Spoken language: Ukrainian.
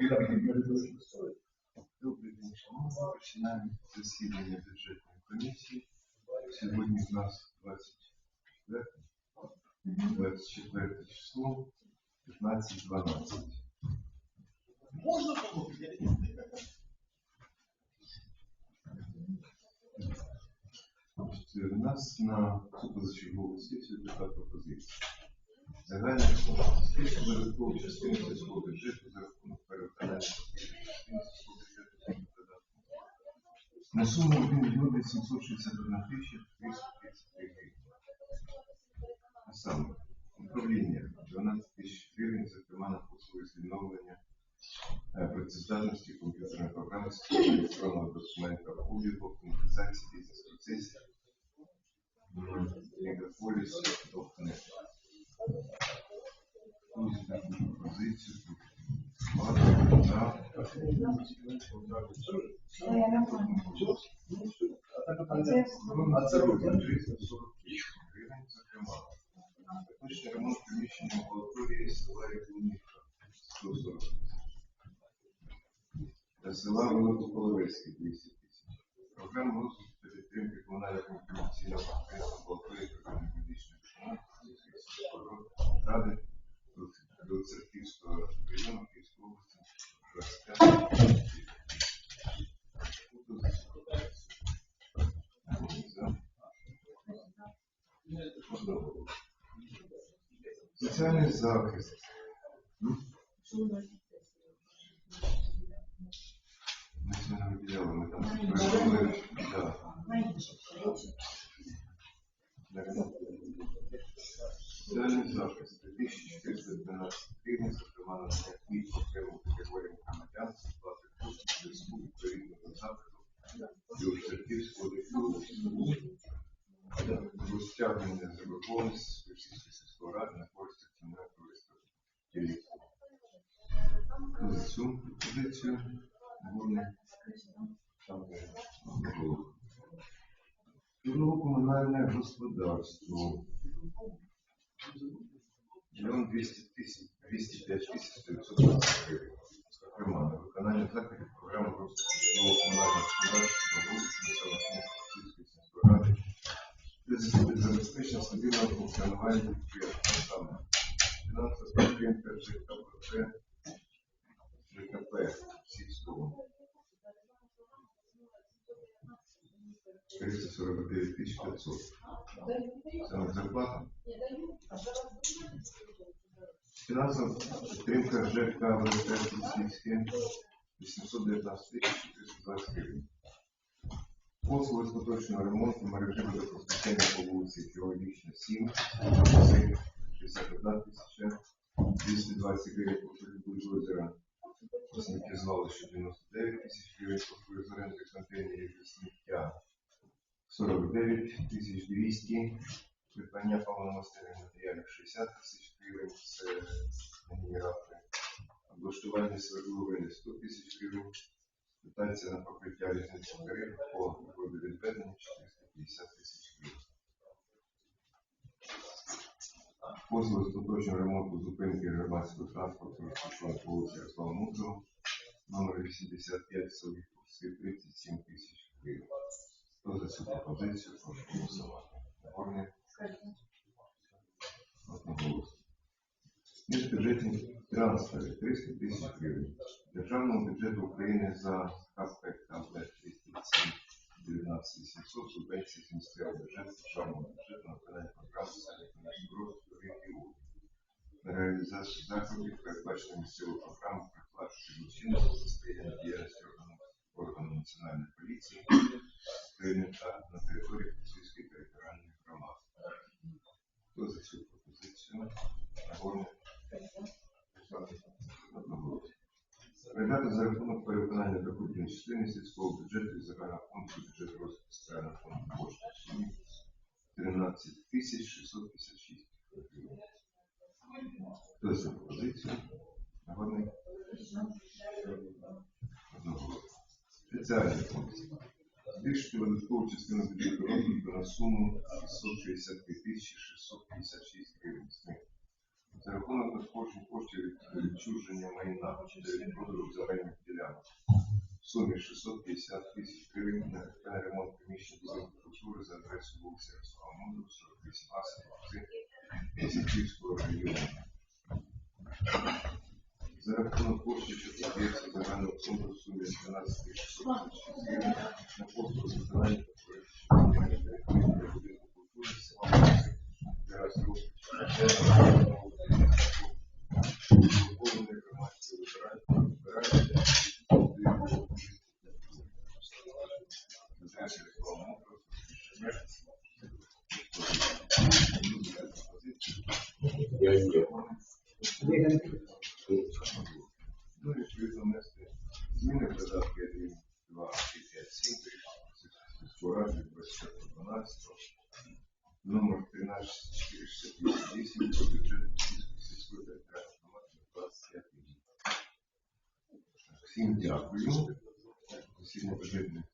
Добрий день. Починаємо засідання бюджетної комісії. Сьогодні в нас 24, 24 число, 15-12. Можна було? У нас на позачергову сесію така пропозиція. Загальна додаткової частини сільського бюджету за рахунок на суму 1 мільйон 861 тисяча 333 гривень. Саме управління 12 тисяч гривень, зокрема на послуги з відновлення е, працездатності комп'ютерної програми електронного документа обліку, автоматизації бізнес-процесів, А це робить. 340 тисяч гривень, зокрема. Технічний ремонт приміщення села Яблунівка 140 тисяч. Села Великополовецьке 200 тисяч. Програма розвитку та підтримки комунального комунікаційного підприємства амбулаторії програми медичної допомоги ради до Церківського району Київської області 25 За. Соціальний захист. Ми з вами виділяли, ми там пройшли. Соціальний захист 3412 гривень, зокрема на пільг окремим категоріям громадян, сплати коштів зв'язку відповідно до заходу Білоцерківського ДФУ про стягнення заборгованості Російської сільської ради на користь. За цю пропозицію говорне було. Житлово-комунальне господарство. Мільйон 200 тисяч, 205 тисяч 920 гривень. Зокрема, на виконання заходів програми розвитку житлово-комунального господарства на вулиці сільської ради забезпечення стабільного функціонування підприємства саме фінансова підтримка ЖКП, ЖКП сільського 349 тисяч 500. Саме зарплата. Фінансова підтримка ЖК ВСТ Сільське 819 тисяч 420 гривень. Послуги з поточного ремонту мережі водопостачання по вулиці Філологічна 7, 61 тисяча 220 гривень по озера. Сміттєзвалище 99 тисяч гривень, послуги з оренди контейнерів для сміття. 49 тисяч 200, придбання паливно-мастильних матеріалів. 60 тисяч гривень, це генератори, облаштування свердловини. 100 тисяч гривень, Дотація на покриття різниці тарифів по водовідведенню 450 тисяч гривень. Послуги з поточного ремонту зупинки громадського транспорту по вулиці Ярослава Мудрого, номер 85 в селі Курси 37 тисяч гривень. Хто за цю пропозицію, прошу голосувати. Нагорний одноголосно. Міжбюджетні трансфери 300 тисяч гривень. Державному бюджету України за КП КБ 37 19 700 субвенції з місцевого державного бюджету на виконання програм соціально-економічного розвитку регіону. На реалізацію заходів передбачено місцеву програму прикладки злочинності за сприяння діяльності органу, органу національної поліції України та на території Російської територіальної громади. Хто за цю пропозицію? Нагорний одноголосно. Передати за рахунок перевиконання доходів частини сільського бюджету і загального фонду бюджету розвитку соціального фонду кошти в сумі 13 тисяч 656 пропозицію? Одноголосно. Спеціальний фонд. Збільшити видаткову частину бюджету розвитку на суму 663 тисячі 656 гривень. За рахунок надходжень коштів від відчуження майна від продажу земельних ділянок. В сумі 650 тисяч гривень на капітальний ремонт приміщень будинку культури за адресою вулиця Ярослава Мудрого, 48 А, Сінківського району. За рахунок коштів, що подається загального фонду в сумі 12 тисяч гривень. на послугу виконання та проєктування будинку культури села Мудрого, зараз Повне громадське вибирання, вибирання, Адреса Ярослава Мудрого, Я є. Ну, відповідно, внести зміни в додатки 1, 2, 3, 5, 7, сільської ради 24 номер 13 468 про бюджет сільської територіальної громади на 25 рік. Всім дякую. Засідання